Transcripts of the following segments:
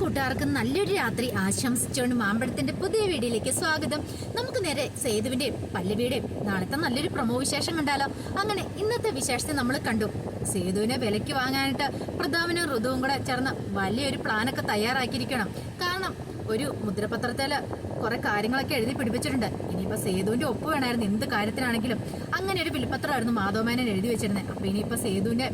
കൂട്ടുകാർക്ക് നല്ലൊരു രാത്രി ആശംസിച്ചുകൊണ്ട് മാമ്പഴത്തിന്റെ പുതിയ വീഡിയോയിലേക്ക് സ്വാഗതം. നമുക്ക് നേരെ സേതുവിന്റെയും പല്ലവിയുടെയും നാളത്തെ നല്ലൊരു പ്രമോ വിശേഷം കണ്ടാലോ? അങ്ങനെ ഇന്നത്തെ വിശേഷത്തെ നമ്മൾ കണ്ടു. സേതുവിനെ വിലയ്ക്ക് വാങ്ങാനായിട്ട് പ്രതാപനും ഋതുവും കൂടെ ചേർന്ന് വലിയൊരു പ്ലാനൊക്കെ തയ്യാറാക്കിയിരിക്കണം. കാരണം ഒരു മുദ്രപത്രത്തിൽ കുറെ കാര്യങ്ങളൊക്കെ എഴുതി പിടിപ്പിച്ചിട്ടുണ്ട്. ഇനിയിപ്പോ സേതുവിന്റെ ഒപ്പ് വേണമായിരുന്നു. എന്ത് കാര്യത്തിനാണെങ്കിലും. അങ്ങനെ ഒരു വിൽപ്പത്രമായിരുന്നു മാധവമേനൻ എഴുതി വെച്ചിരുന്നത്. അപ്പൊ ഇനിയിപ്പോ സേതുവിന്റെ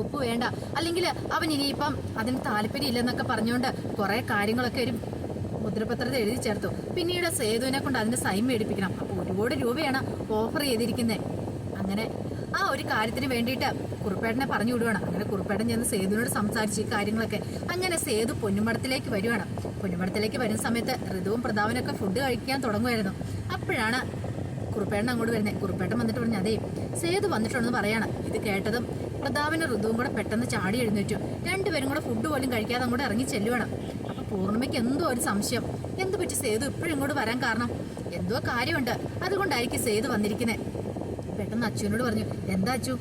ഒപ്പ് വേണ്ട. അല്ലെങ്കിൽ അവൻ ഇനിയിപ്പം അതിന് താല്പര്യം ഇല്ലെന്നൊക്കെ പറഞ്ഞുകൊണ്ട് കുറെ കാര്യങ്ങളൊക്കെ ഒരു മുദ്രപത്രത്തിൽ എഴുതി ചേർത്തു. പിന്നീട് സേതുവിനെ കൊണ്ട് അതിന്റെ സൈൻ മേടിപ്പിക്കണം. അപ്പോൾ ഒരുപാട് രൂപയാണ് ഓഫർ ചെയ്തിരിക്കുന്നത് അങ്ങനെ ആ ഒരു കാര്യത്തിന് വേണ്ടിയിട്ട് കുറുപ്പേട്ടനെ പറഞ്ഞു വിടുവാണ്. അങ്ങനെ കുറുപ്പേട്ടൻ ചെന്ന് സേതുവിനോട് സംസാരിച്ച് ഈ കാര്യങ്ങളൊക്കെ. അങ്ങനെ സേതു പൊന്നുമടത്തിലേക്ക് വരുവാണ്. പൊന്നുമടത്തിലേക്ക് വരുന്ന സമയത്ത് ഋതുവും പ്രതാപനൊക്കെ ഫുഡ് കഴിക്കാൻ തുടങ്ങുമായിരുന്നു അപ്പോഴാണ് കുറുപ്പേട്ടൻ അങ്ങോട്ട് വരുന്നത് കുറുപ്പേട്ടൻ വന്നിട്ട് പറഞ്ഞു അതേ സേതു വന്നിട്ടുണ്ടെന്ന് പറയാണ്. ഇത് കേട്ടതും പ്രതാപനും ഋതുവും കൂടെ പെട്ടെന്ന് ചാടി എഴുന്നേറ്റു. രണ്ടുപേരും കൂടെ ഫുഡ് പോലും കഴിക്കാതെ അങ്ങോട്ട് ഇറങ്ങി ചെല്ലുവാണ് അപ്പൊ പൂർണിമയ്ക്ക് എന്തോ ഒരു സംശയം. എന്ത് പറ്റി സേതു? ഇപ്പോഴും ഇങ്ങോട്ട് വരാൻ കാരണം? എന്തോ കാര്യമുണ്ട്. അതുകൊണ്ടായിരിക്കും സേതു വന്നിരിക്കുന്നത് പെട്ടെന്ന് അച്ചുവിനോട് പറഞ്ഞു എന്താ അച്ചു?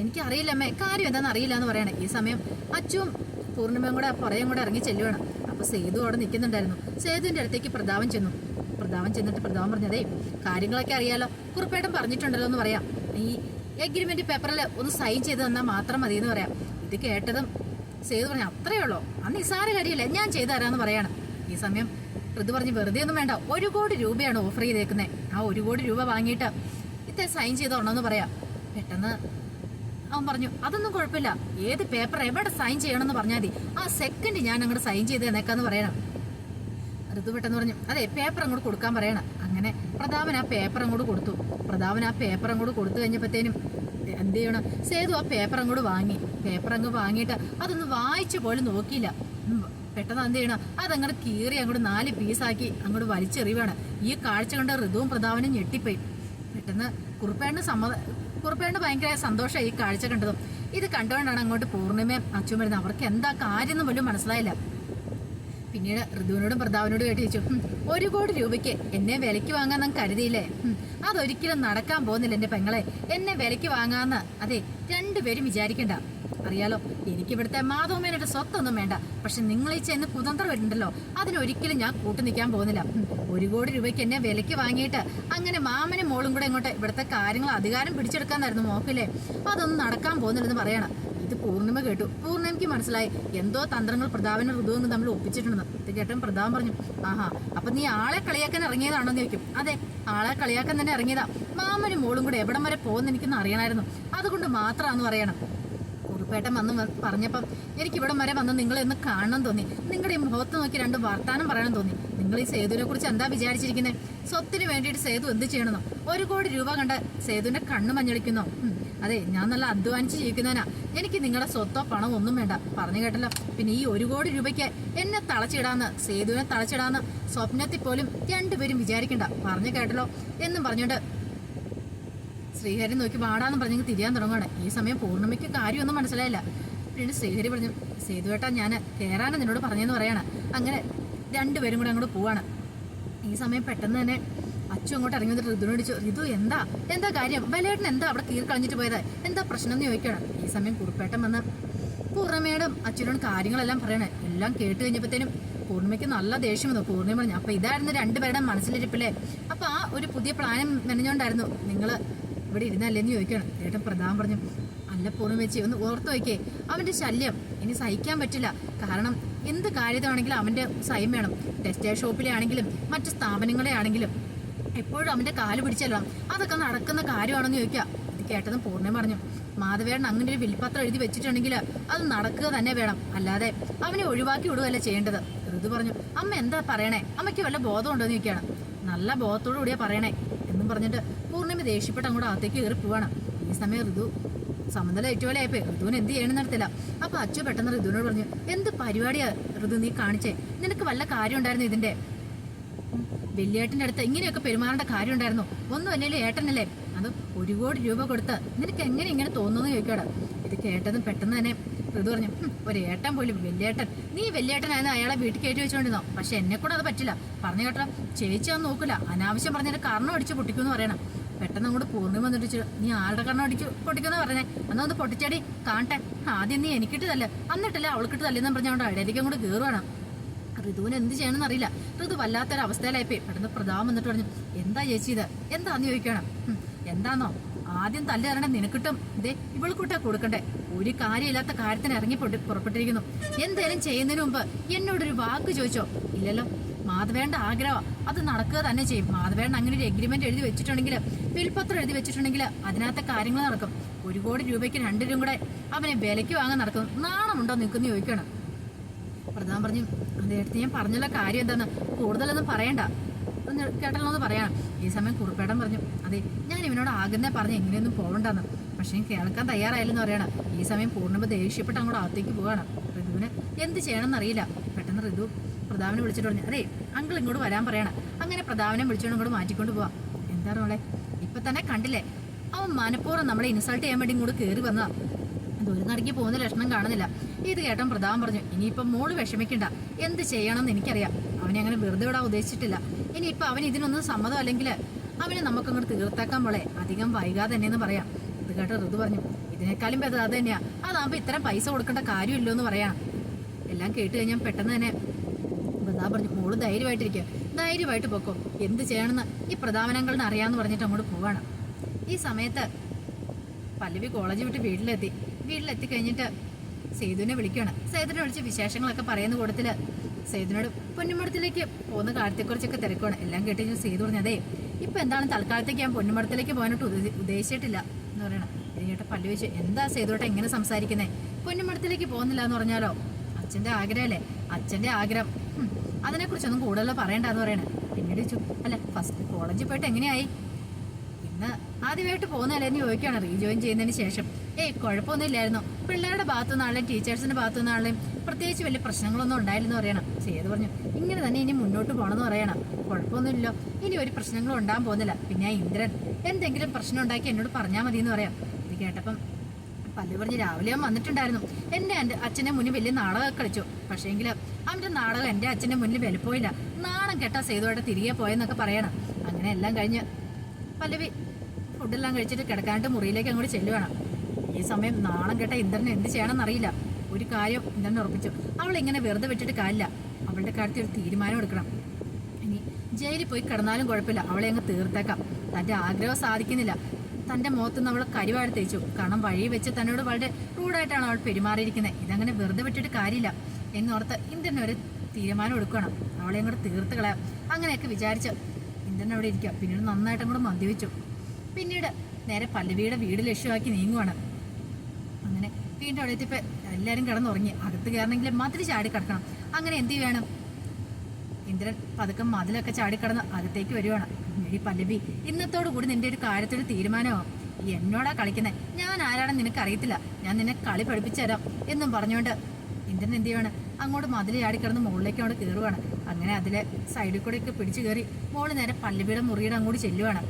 എനിക്കറിയില്ല അമ്മേ. കാര്യം എന്താണെന്ന് അറിയില്ല എന്ന് പറയണേ. ഈ സമയം അച്ചുവും പൂർണിമയും കൂടെ പുറയും കൂടെ ഇറങ്ങി ചെല്ലുവാണ് അപ്പൊ സേതു അവിടെ നിൽക്കുന്നുണ്ടായിരുന്നു. സേതുവിന്റെ അടുത്തേക്ക് പ്രതാപം ചെന്നു. പ്രതാപൻ ചെന്നിട്ട് പ്രതാപൻ പറഞ്ഞതേ കാര്യങ്ങളൊക്കെ അറിയാലോ. കുറിപ്പേട്ടൻ പറഞ്ഞിട്ടുണ്ടല്ലോ എന്ന് പറയാം. ഈ എഗ്രിമെന്റ് പേപ്പറിൽ ഒന്ന് സൈൻ ചെയ്ത് തന്നാൽ മാത്രം മതി എന്ന് പറയാം. ഇത് കേട്ടതും സേതു പറഞ്ഞു അത്രയേ ഉള്ളൂ. അന്ന് നിസാര കാര്യമില്ല ഞാൻ ചെയ്തു തരാമെന്ന് പറയാണ്. ഈ സമയം ഋതു പറഞ്ഞ് വെറുതെ ഒന്നും വേണ്ട. ഒരു കോടി രൂപയാണ് ഓഫർ ചെയ്തേക്കുന്നത് ആ ഒരു കോടി രൂപ വാങ്ങിയിട്ട് ഇത്ര സൈൻ ചെയ്തോണമെന്ന് പറയാം. പെട്ടെന്ന് അവൻ പറഞ്ഞു അതൊന്നും കുഴപ്പമില്ല. ഏത് പേപ്പർ എവിടെ സൈൻ ചെയ്യണമെന്ന് പറഞ്ഞാൽ മതി. ആ സെക്കൻഡ് ഞാൻ അങ്ങോട്ട് സൈൻ ചെയ്ത് തന്നേക്കാന്ന് പറയണം. ഋതു പെട്ടെന്ന് പറഞ്ഞു അതെ പേപ്പർ അങ്ങോട്ട് കൊടുക്കാൻ പറയണം. അങ്ങനെ പ്രതാപൻ ആ പേപ്പർ അങ്ങോട്ട് കൊടുത്തു. പ്രതാപൻ ആ പേപ്പർ അങ്ങോട്ട് കൊടുത്തു കഴിഞ്ഞപ്പോഴത്തേനും എന്ത് ചെയ്യണം? സേതു ആ പേപ്പർ അങ്ങോട്ട് വാങ്ങി. പേപ്പർ അങ്ങ് വാങ്ങിയിട്ട് അതൊന്ന് വായിച്ചു പോലും നോക്കിയില്ല. പെട്ടെന്ന് എന്ത് ചെയ്യണം? അതങ്ങോട്ട് കീറി അങ്ങോട്ട് നാല് പീസാക്കി അങ്ങോട്ട് വലിച്ചെറിയുവാണ്. ഈ കാഴ്ച കണ്ട ഋതുവും പ്രതാപനും ഞെട്ടിപ്പോയി. പെട്ടെന്ന് കുറുപ്പേണ്ട സമ്മത കുറുപ്പേണ്ട ഭയങ്കര സന്തോഷമായി ഈ കാഴ്ച കണ്ടതും. ഇത് കണ്ടുകൊണ്ടാണ് അങ്ങോട്ട് പൂർണിമയും അച്ഛൻ വരുന്നത്. അവർക്ക് എന്താ കാര്യം എന്ന് പോലും മനസ്സിലായില്ല. പിന്നീട് ഋതുവിനോടും പ്രതാവിനോടും കേട്ട് ചോദിച്ചു ഒരു കോടി രൂപയ്ക്ക് എന്നെ വിലയ്ക്ക് വാങ്ങാൻ നാം കരുതിയില്ലേ? അതൊരിക്കലും നടക്കാൻ പോകുന്നില്ല എന്റെ പെങ്ങളെ. എന്നെ വിലയ്ക്ക് വാങ്ങാന്ന് അതെ രണ്ടുപേരും വിചാരിക്കണ്ട. അറിയാലോ എനിക്ക് ഇവിടുത്തെ മാധവമേനയുടെ സ്വത്തൊന്നും വേണ്ട. പക്ഷെ നിങ്ങൾ ഈ ചെന്ന് കുതന്ത്രം വരുന്നുണ്ടല്ലോ അതിനൊരിക്കലും ഞാൻ കൂട്ടു നിൽക്കാൻ പോകുന്നില്ല. ഒരു കോടി രൂപയ്ക്ക് എന്നെ വിലയ്ക്ക് വാങ്ങിയിട്ട് അങ്ങനെ മാമനും മോളും കൂടെ ഇങ്ങോട്ട് ഇവിടുത്തെ കാര്യങ്ങൾ അധികാരം പിടിച്ചെടുക്കാന്നായിരുന്നു മോക്കില്ലേ? അതൊന്നും നടക്കാൻ പോകുന്നില്ലെന്ന് പറയണം. ഇത് പൂർണിമ കേട്ടു. പൂർണിമയ്ക്ക് മനസ്സിലായി. എന്തോ തന്ത്രങ്ങൾ പ്രതാപനും ഋതുവും തമ്മിൽ ഒപ്പിച്ചിട്ടുണ്ടെന്ന്. ഇത് കേട്ടും പ്രതാപൻ പറഞ്ഞു ആഹാ അപ്പൊ നീ ആളെ കളിയാക്കാൻ ഇറങ്ങിയതാണോ എന്ന് ചോദിക്കും അതെ ആളെ കളിയാക്കാൻ തന്നെ ഇറങ്ങിയതാ. മാമനും മോളും കൂടെ എവിടം വരെ പോകുന്ന എനിക്കൊന്ന് അറിയണമായിരുന്നു അതുകൊണ്ട് മാത്രമാണെന്ന് പറയണം. കുറുപ്പേട്ടൻ വന്ന് പറഞ്ഞപ്പം എനിക്ക് ഇവിടം വരെ വന്ന് നിങ്ങളെ ഒന്ന് കാണണം തോന്നി. നിങ്ങളുടെ മുഖത്ത് നോക്കി രണ്ട് വർത്താനം പറയണം തോന്നി. നിങ്ങൾ ഈ സേതുവിനെ കുറിച്ച് എന്താ വിചാരിച്ചിരിക്കുന്നത് സ്വത്തിന് വേണ്ടിയിട്ട് സേതു എന്ത് ചെയ്യണമെന്നോ? ഒരു കോടി രൂപ കണ്ട് സേതുവിന്റെ കണ്ണ് മഞ്ഞളിക്കുന്നോ? അതെ ഞാൻ നല്ല അധ്വാനിച്ച് ജീവിക്കുന്നവനാ. എനിക്ക് നിങ്ങളുടെ സ്വത്തോ പണമോ ഒന്നും വേണ്ട. പറഞ്ഞു കേട്ടല്ലോ. പിന്നെ ഈ ഒരു കോടി രൂപയ്ക്ക് എന്നെ തളച്ചിടാന്ന് സേതുവിനെ തളച്ചിടാന്ന് സ്വപ്നത്തിൽ പോലും രണ്ടുപേരും വിചാരിക്കണ്ട. പറഞ്ഞു കേട്ടല്ലോ. എന്നും പറഞ്ഞുകൊണ്ട് ശ്രീഹരി നോക്കി പാടാന്ന് പറഞ്ഞെങ്കിൽ തിരിയാൻ തുടങ്ങുകയാണ് ഈ സമയം പൂർണിമയ്ക്ക് കാര്യമൊന്നും മനസ്സിലായില്ല. പിന്നെ ശ്രീഹരി പറഞ്ഞു സേതുവേട്ടാ ഞാൻ കയറാനും നിന്നോട് പറഞ്ഞെന്ന് പറയാണ്. അങ്ങനെ രണ്ടുപേരും കൂടെ അങ്ങോട്ട് പോവാണ്. ഈ സമയം പെട്ടെന്ന് തന്നെ അച്ചു അങ്ങോട്ട് ഇറങ്ങി വന്നിട്ട് ഋതുവിനോട് ഋതു എന്താ? എന്താ കാര്യം? ബലേട്ടൻ എന്താ അവിടെ തീർ കളഞ്ഞിട്ട് പോയത്? എന്താ പ്രശ്നം എന്ന് ചോദിക്കണം ഈ സമയം കുറുപ്പേട്ടൻ വന്ന് പൂർണമേടം അച്ഛനോട് കാര്യങ്ങളെല്ലാം പറയണേ. എല്ലാം കേട്ട് കഴിഞ്ഞപ്പോഴത്തേനും പൂർണിമയ്ക്ക് നല്ല ദേഷ്യം വന്നു. പൂർണിമ പറഞ്ഞു അപ്പൊ ഇതായിരുന്നു രണ്ടുപേരുടെ മനസ്സിലിരിപ്പില്ലേ? അപ്പൊ ആ ഒരു പുതിയ പ്ലാനും മെനഞ്ഞോണ്ടായിരുന്നു നിങ്ങൾ ഇവിടെ ഇരുന്നല്ലേന്ന് ചോദിക്കണം ഏട്ടൻ പ്രധാനം പറഞ്ഞു അല്ല പൂർണിമച്ചി ഒന്ന് ഓർത്ത് നോക്കിയേ. അവന്റെ ശല്യം ഇനി സഹിക്കാൻ പറ്റില്ല. കാരണം എന്ത് കാര്യത്താണെങ്കിലും അവന്റെ സൈം വേണം. ടെക്സ്റ്റൈൽ ഷോപ്പിലെ ആണെങ്കിലും മറ്റു സ്ഥാപനങ്ങളെ ആണെങ്കിലും എപ്പോഴും അവന്റെ കാൽ പിടിച്ചല്ലോ. അതൊക്കെ നടക്കുന്ന കാര്യമാണെന്ന് ചോദിക്കുക ഇത് കേട്ടതും പൂർണിമ പറഞ്ഞു മാധവേടൻ അങ്ങനെ ഒരു വിൽപ്പത്രം എഴുതി വെച്ചിട്ടുണ്ടെങ്കിൽ അത് നടക്കുക തന്നെ വേണം. അല്ലാതെ അവനെ ഒഴിവാക്കി വിടുകയല്ല ചെയ്യേണ്ടത്? ഋതു പറഞ്ഞു അമ്മ എന്താ പറയണേ? അമ്മയ്ക്ക് വല്ല ബോധമുണ്ടോന്ന് ചോദിക്കുകയാണ് നല്ല ബോധത്തോടു കൂടിയാ പറയണേ. എന്നും പറഞ്ഞിട്ട് പൂർണിമ ദേഷ്യപ്പെട്ട് അങ്ങോട്ട് അകത്തേക്ക് കയറി പോവാണ്. ഈ സമയം ഋതു സമനില ഏറ്റുപോലെയായപ്പോ ഋതുവിന് എന്ത് ചെയ്യണമെന്ന് നടത്തില്ല അപ്പൊ അച്ചു പെട്ടെന്ന് ഋതുവിനോട് പറഞ്ഞു എന്ത് പരിപാടിയാ ഋതു നീ കാണിച്ചേ? നിനക്ക് വല്ല കാര്യം ഉണ്ടായിരുന്നു ഇതിന്റെ? വലിയേട്ടന്റെ അടുത്ത് ഇങ്ങനെയൊക്കെ പെരുമാറേണ്ട കാര്യം ഉണ്ടായിരുന്നു ഒന്നും അല്ലല്ലേ ഏട്ടനല്ലേ? അത് ഒരു കോടി രൂപ കൊടുത്ത് നിനക്ക് എങ്ങനെ ഇങ്ങനെ തോന്നുന്നു ചോദിക്കാട്. ഇത് കേട്ടതും പെട്ടെന്ന് തന്നെ ഋതു പറഞ്ഞു ഒരു ഏട്ടൻ പോലും വലിയേട്ടൻ നീ വലിയേട്ടനായിരുന്നു അയാളെ വീട്ടിൽ കയറ്റി വെച്ചുകൊണ്ടിരുന്നോ പക്ഷെ എന്നെ കൂടെ അത് പറ്റില്ല. പറഞ്ഞു കേട്ടോ ചേച്ചി അത് നോക്കില്ല അനാവശ്യം പറഞ്ഞിട്ട് കർണം അടിച്ച് പൊട്ടിക്കുമെന്ന് പറയണം. പെട്ടെന്ന് അങ്ങോട്ട് പൂർണി വന്നിട്ട് നീ ആളുടെ ആരുടെ അടിച്ച് പൊട്ടിക്കുമെന്ന് പറഞ്ഞേ? എന്നാ ഒന്ന് പൊട്ടിച്ചടി കാണട്ടെ. ആദ്യം നീ എനിക്കിട്ട് തല്ല. അന്നിട്ടല്ലേ അവൾക്കിട്ട് തല്ലെന്ന് പറഞ്ഞുകൊണ്ട് അടയിലേക്ക് അങ്ങോട്ട് കയറുവാണ് ഋതുവിന് എന്ത് ചെയ്യണമെന്ന് അറിയില്ല. ഋതു വല്ലാത്തൊരു അവസ്ഥയിലായിപ്പോയി പെട്ടെന്ന് പ്രതാപം വന്നിട്ട് പറഞ്ഞു എന്താ ചേച്ചി ഇത്? എന്താന്ന് ചോദിക്കണം? "ഹും, എന്താന്നോ? ആദ്യം തല്ല തരണം നിനക്കിട്ടും. ദേ ഇവൾക്കൂട്ടാ കൊടുക്കണ്ടേ. ഒരു കാര്യമില്ലാത്ത കാര്യത്തിന് ഇറങ്ങി പൊട്ടി പുറപ്പെട്ടിരിക്കുന്നു. എന്തേലും ചെയ്യുന്നതിന് മുമ്പ് എന്നോടൊരു വാക്ക് ചോദിച്ചോ? ഇല്ലല്ലോ. മാധവേണ്ട ആഗ്രഹം. അത് നടക്കുക തന്നെ ചെയ്യും. മാധവേണ്ട അങ്ങനെ ഒരു എഗ്രിമെന്റ് എഴുതി വെച്ചിട്ടുണ്ടെങ്കിൽ വിൽപത്രം എഴുതി വെച്ചിട്ടുണ്ടെങ്കിൽ അതിനകത്തെ കാര്യങ്ങൾ നടക്കും. ഒരു കോടി രൂപയ്ക്ക് രണ്ടിനും കൂടെ അവനെ വിലയ്ക്ക് വാങ്ങാൻ നടക്കും. നാണമുണ്ടോ നിൽക്കുന്ന ചോദിക്കണം. പ്രധാൻ പറഞ്ഞു അദ്ദേഹത്തിന് ഞാൻ പറഞ്ഞുള്ള കാര്യം എന്താന്ന് കൂടുതലൊന്നും പറയണ്ട. ഒന്ന് കേട്ടല്ലോ പറയണം ഈ സമയം കുറുപ്പേടൻ പറഞ്ഞു അതെ ഞാൻ ഇവനോട് ആഗ്രഹം പറഞ്ഞ് എങ്ങനെയൊന്നും പോകണ്ടെന്ന് പക്ഷേ കേൾക്കാൻ തയ്യാറായില്ലെന്ന് പറയണം. ഈ സമയം പൂർണിമ ദേഷ്യപ്പെട്ട് അങ്ങോട്ട് അകത്തേക്ക് പോവാണ്. ഋതുവിന് എന്ത് ചെയ്യണമെന്ന് അറിയില്ല. പെട്ടെന്ന് ഋതു പ്രതാപനെ വിളിച്ചിട്ട് പറഞ്ഞു അതെ അങ്കിൾ ഇങ്ങോട്ട് വരാൻ പറയണം. അങ്ങനെ പ്രതാപനെ വിളിച്ചുകൊണ്ട് ഇങ്ങോട്ട് മാറ്റിക്കൊണ്ട് പോവാം. എന്താണ് മോളെ ഇപ്പൊ തന്നെ കണ്ടില്ലേ? അവൻ മനഃപൂർവം നമ്മളെ ഇൻസൾട്ട് ചെയ്യാൻ വേണ്ടി ഇങ്ങോട്ട് കയറി വന്നതാ. ദൂരം നടക്കി പോകുന്ന ലക്ഷണം കാണുന്നില്ല. ഇത് കേട്ടൻ പ്രതാപം പറഞ്ഞു ഇനിയിപ്പം മോൾ വിഷമിക്കണ്ട. എന്ത് ചെയ്യണമെന്ന് എനിക്കറിയാം. അവനെ അങ്ങനെ വെറുതെ വിടാൻ ഉദ്ദേശിച്ചിട്ടില്ല. ഇനിയിപ്പം അവൻ ഇതിനൊന്നും സമ്മതം അല്ലെങ്കിൽ അവനെ നമുക്കങ്ങോട്ട് തീർത്താക്കാൻ പോളെ അധികം വൈകാതെ തന്നെയെന്ന് പറയാം. ഇത് കേട്ട് ഋതു പറഞ്ഞു ഇതിനേക്കാളും ഭേദം അത് തന്നെയാ. അതാകുമ്പോൾ ഇത്രയും പൈസ കൊടുക്കേണ്ട കാര്യമില്ലോ എന്ന് പറയാം. എല്ലാം കേട്ട് കഴിഞ്ഞാൽ പെട്ടെന്ന് തന്നെ പ്രതാപ് പറഞ്ഞു മോൾ ധൈര്യമായിട്ടിരിക്കുക ധൈര്യമായിട്ട് പൊക്കോ. എന്ത് ചെയ്യണമെന്ന് ഈ പ്രതാപനങ്ങളുടെ അറിയാമെന്ന് പറഞ്ഞിട്ട് അങ്ങോട്ട് പോവാണ്. ഈ സമയത്ത് പല്ലവി കോളേജ് വിട്ട് വീട്ടിലെത്തി. വീട്ടിലെത്തി കഴിഞ്ഞിട്ട് സേതുവിനെ വിളിക്കുകയാണ് സേതുവിനെ വിളിച്ച് വിശേഷങ്ങളൊക്കെ പറയുന്ന കൂട്ടത്തിൽ സേതുവിനോട് പൊന്നുമടത്തിലേക്ക് പോകുന്ന കാര്യത്തെക്കുറിച്ചൊക്കെ തിരക്കുവാണ്. എല്ലാം കേട്ട് സേതു പറഞ്ഞു അതേ ഇപ്പൊ എന്താണ് തൽക്കാലത്തേക്ക് ഞാൻ പൊന്നുമടത്തിലേക്ക് പോകാനായിട്ട് ഉദ്ദേശി- ഉദ്ദേശിച്ചിട്ടില്ല എന്ന് പറയണം. ഇത് കേട്ട പല്ലു വെച്ച് എന്താ സേതുവട്ടെ എങ്ങനെ സംസാരിക്കുന്നേ? പൊന്നുമടത്തിലേക്ക് പോകുന്നില്ല എന്ന് പറഞ്ഞാലോ? അച്ഛന്റെ ആഗ്രഹമല്ലേ? അച്ഛന്റെ ആഗ്രഹം. അതിനെക്കുറിച്ചൊന്നും കൂടുതൽ പറയണ്ടെന്ന് പറയണേ. പിന്നീട് ചോദിച്ചു അല്ല ഫസ്റ്റ് കോളേജിൽ പോയിട്ട് എങ്ങനെയായി? ഇന്ന് ആദ്യമായിട്ട് പോകുന്നതല്ലേ എന്ന് ചോദിക്കുകയാണ്. റീജോയിൻ ചെയ്യുന്നതിന് ശേഷം. ഏയ് കുഴപ്പമൊന്നുമില്ലായിരുന്നു. പിള്ളേരുടെ ഭാഗത്തു ടീച്ചേഴ്സിന്റെ ഭാഗത്തു പ്രത്യേകിച്ച് വലിയ പ്രശ്നങ്ങളൊന്നും ഉണ്ടായില്ലെന്ന് പറയണം. ചെയ്ത് പറഞ്ഞു ഇങ്ങനെ തന്നെ ഇനി മുന്നോട്ട് പോകണമെന്ന് പറയണം. കുഴപ്പമൊന്നുമില്ലോ ഇനി ഒരു പ്രശ്നങ്ങളും ഉണ്ടാകാൻ പോകുന്നില്ല. പിന്നെ ഇന്ദ്രൻ എന്തെങ്കിലും പ്രശ്നം ഉണ്ടാക്കി എന്നോട് പറഞ്ഞാൽ മതി എന്ന് പറയാം. ഇത് കേട്ടപ്പം പല്ലു പറഞ്ഞ് രാവിലെ അവൻ വന്നിട്ടുണ്ടായിരുന്നു. എന്റെ അച്ഛനെ മുന്നിൽ വലിയ നാടകം കളിച്ചു. പക്ഷേങ്കിൽ അവന്റെ നാടകം എന്റെ അച്ഛന്റെ മുന്നിൽ വിലപ്പോയില്ല. നാണം കേട്ടാ സേതുവായിട്ട് തിരികെ പോയെന്നൊക്കെ പറയണം. അങ്ങനെ എല്ലാം കഴിഞ്ഞ് പല്ലവി ഫുഡെല്ലാം കഴിച്ചിട്ട് കിടക്കാണ്ട് മുറിയിലേക്ക് അങ്ങോട്ട് ചെല്ലുവാണ്. ഈ സമയം നാണം കേട്ട ഇന്ദ്രനെ എന്ത് ചെയ്യണമെന്ന് അറിയില്ല ഒരു കാര്യം ഇന്ദ്രൻ ഉറപ്പിച്ചു. അവൾ ഇങ്ങനെ വെറുതെ വിട്ടിട്ട് കാര്യമില്ല. അവളുടെ കാര്യത്തിൽ ഒരു തീരുമാനം എടുക്കണം. ഇനി ജയിലിൽ പോയി കിടന്നാലും കുഴപ്പമില്ല. അവളെ അങ്ങ് തീർത്തേക്കാം. തന്റെ ആഗ്രഹം സാധിക്കുന്നില്ല. തന്റെ മുഖത്ത് നിന്ന് അവൾ കരിവാട് തേച്ചു. കാരണം വഴി വെച്ച് തന്നോട് വളരെ റൂഡായിട്ടാണ് അവൾ പെരുമാറിയിരിക്കുന്നത്. ഇതങ്ങനെ വെറുതെ വിട്ടിട്ട് കാര്യമില്ല എന്നോർത്ത് ഇന്ദ്രൻ ഒരു തീരുമാനം എടുക്കണം. അവളെ അങ്ങോട്ട് തീർത്ത് കളയാം. അങ്ങനെയൊക്കെ വിചാരിച്ച് ഇന്ദ്രൻ അവിടെ ഇരിക്കുക. പിന്നീട് നന്നായിട്ട് അങ്ങോട്ട് മദ്യപിച്ചു. പിന്നീട് നേരെ പല്ലവിയുടെ വീട് ലക്ഷ്യമാക്കി നീങ്ങുവാണ്. അങ്ങനെ വീണ്ടും അവിടെ എത്തിയപ്പോൾ എല്ലാരും കിടന്നുറങ്ങി. അകത്ത് കയറണമെങ്കിൽ മതിൽ ചാടി കിടക്കണം. അങ്ങനെ എന്ത് വേണം? ഇന്ദ്രൻ പതുക്കം മതിലൊക്കെ ചാടിക്കടന്ന് അകത്തേക്ക് വരുവാണ്. ഈ പല്ലവി ഇന്നത്തോടു കൂടി നിന്റെ ഒരു കാര്യത്തിൽ തീരുമാനമാവും എന്നോടാ കളിക്കുന്നത് ഞാൻ ആരാണെന്ന് നിനക്ക് അറിയത്തില്ല. ഞാൻ നിന്നെ കളി പഠിപ്പിച്ചു തരാം എന്നും പറഞ്ഞുകൊണ്ട് ഇന്ദ്രൻ എന്ത് ചെയ്യുവാണ്? അങ്ങോട്ട് മതിൽ ചാടിക്കിടന്ന് മുകളിലേക്ക് അങ്ങോട്ട് കയറുവാണ്. അങ്ങനെ അതിലെ സൈഡിൽ കൂടെയൊക്കെ പിടിച്ചു കയറി മോൾ നേരെ പല്ലവിയുടെ മുറിയുടെ അങ്ങോട്ട് ചെല്ലുവാണ്.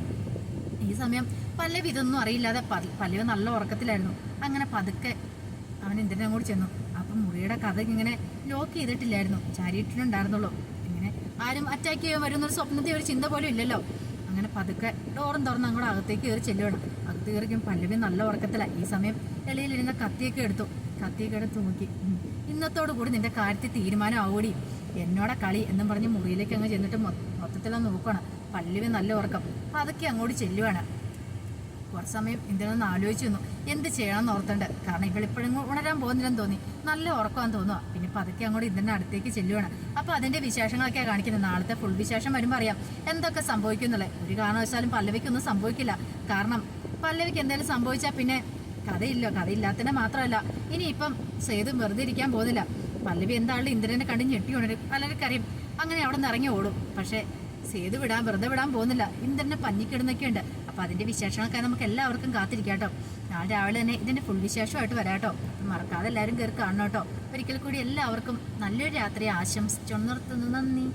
ഈ സമയം പല്ലവി ഇതൊന്നും അറിയില്ലാതെ പല്ലവി നല്ല ഉറക്കത്തിലായിരുന്നു. അങ്ങനെ പതുക്കെ അവൻ ഇന്ദ്രനെ അങ്ങോട്ട് ചെന്നു. അപ്പം മുറിയുടെ കഥ ഇങ്ങനെ ലോക്ക് ചെയ്തിട്ടില്ലായിരുന്നു. ചാരിയിട്ടിട്ടുണ്ടായിരുന്നുള്ളൂ ഇങ്ങനെ ആരും അറ്റാക്ക് ചെയ്യാൻ വരുന്നൊരു സ്വപ്നത്തെ ഒരു ചിന്ത പോലും ഇല്ലല്ലോ. അങ്ങനെ പതുക്കെ ഡോറും തുറന്ന് അങ്ങോട്ട് അകത്തേക്ക് കയറി ചെല്ലുവാണ്. അകത്ത് കയറിക്കും പല്ലവി നല്ല ഉറക്കത്തിലാണ് ഈ സമയം ഇലയിലിരുന്ന കത്തിയൊക്കെ എടുത്തു. കത്തിയൊക്കെ എടുത്ത് നോക്കി. ഇന്നത്തോടു കൂടി നിന്റെ കാര്യത്തിൽ തീരുമാനം ആവൂടി എന്നോടെ കളി എന്നും പറഞ്ഞ് മുറിയിലേക്ക് അങ്ങ് ചെന്നിട്ട് മൊത്തത്തിലൊന്ന് നോക്കണം പല്ലുവി നല്ല ഉറക്കം. അപ്പം അതൊക്കെ അങ്ങോട്ട് ചെല്ലുവാണ്. കുറച്ച് സമയം എന്തിനൊന്ന് ആലോചിച്ചു നിന്നു. എന്ത് ചെയ്യണമെന്ന് ഓർത്തുണ്ട് കാരണം ഇവളിപ്പോഴും ഉണരാൻ പോകുന്നില്ലെന്ന് തോന്നി. നല്ല ഉറക്കമാണെന്ന് തോന്നുക പിന്നെ പതുക്കെ അങ്ങോട്ട് ഇതിന്റെ അടുത്തേക്ക് ചെല്ലുവാണ്. അപ്പോൾ അതിന്റെ വിശേഷങ്ങളൊക്കെയാണ് കാണിക്കുന്നത്. നാളത്തെ ഫുൾ വിശേഷം വരുമ്പോൾ അറിയാം. എന്തൊക്കെ സംഭവിക്കുന്നുള്ളത് ഒരു കാരണവശാലും പല്ലവിക്കൊന്നും സംഭവിക്കില്ല. കാരണം പല്ലവിക്ക് എന്തെങ്കിലും സംഭവിച്ചാൽ പിന്നെ കഥയില്ലോ. കഥയില്ലാത്തതിനെ മാത്രമല്ല. ഇനി ഇപ്പം സേതു വെറുതെ ഇരിക്കാൻ പോകുന്നില്ല. പല്ലവി എന്താളും ഇന്ദ്രനെ കണ്ട് ഞെട്ടി ഉണരും. പലർക്കറിയും അങ്ങനെ അവിടെ നിന്ന് ഇറങ്ങി ഓടും. പക്ഷേ സേതു വിടാൻ വെറുതെ വിടാൻ പോകുന്നില്ല. ഇന്ദ്രനെ പഞ്ഞിക്കിടുന്നൊക്കെ ഉണ്ട്. അപ്പൊ അതിന്റെ വിശേഷങ്ങളൊക്കെ നമുക്ക് എല്ലാവർക്കും കാത്തിരിക്കാം കേട്ടോ. നാളെ രാവിലെ തന്നെ ഇതിന്റെ ഫുൾ വിശേഷമായിട്ട് വരാട്ടോ മറക്കാതെ എല്ലാവരും കയറി കാണണം കേട്ടോ. ഒരിക്കൽ കൂടി എല്ലാവർക്കും നല്ലൊരു രാത്രി ആശംസിച്ചു നിർത്തുന്നു നന്ദി.